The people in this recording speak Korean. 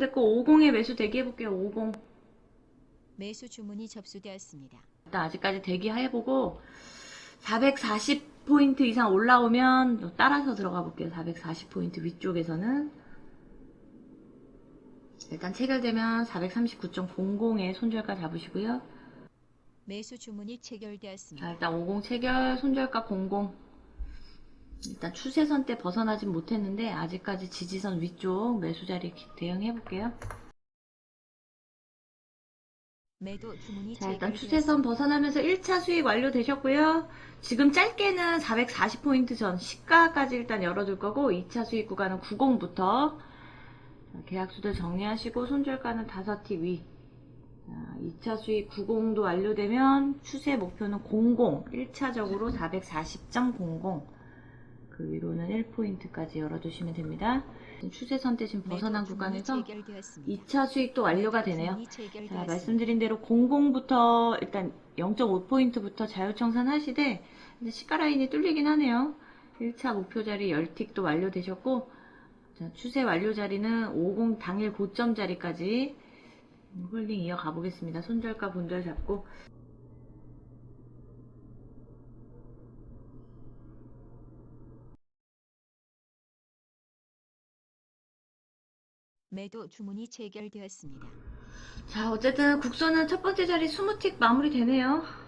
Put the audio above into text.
됐고 50에 매수 대기해볼게요. 50. 매수 주문이 접수되었습니다. 일단 아직까지 대기해보고 440포인트 이상 올라오면 따라서 들어가 볼게요. 440포인트 위쪽에서는 일단 체결되면 439.00에 손절가 잡으시고요. 매수 주문이 체결되었습니다. 자, 일단 50 체결, 손절가 00. 일단 추세선 때 벗어나진 못했는데 아직까지 지지선 위쪽 매수 자리 대응해 볼게요. 매도 주문이 자, 일단. 추세선 벗어나면서 1차 수익 완료되셨고요. 지금 짧게는 440포인트 전 시가까지 일단 열어둘 거고 2차 수익 구간은 90부터 계약수들 정리하시고 손절가는 5티 위. 자, 2차 수익 90도 완료되면 추세 목표는 00, 1차적으로 440.00. 그 위로는 1포인트까지 열어두시면 됩니다. 추세선 때 지금 벗어난 구간에서 체결되었습니다. 2차 수익도 완료가 되네요. 자. 말씀드린 대로 00부터 일단 0.5포인트부터 자유청산 하시되 시가 라인이 뚫리긴 하네요. 1차 목표 자리 10틱도 완료되셨고 자, 추세 완료 자리는 50 당일 고점 자리까지 홀딩 이어가 보겠습니다. 손절가 본절 잡고 매도 주문이 체결되었습니다. 자 어쨌든 국선은 첫 번째 자리 20틱 마무리 되네요.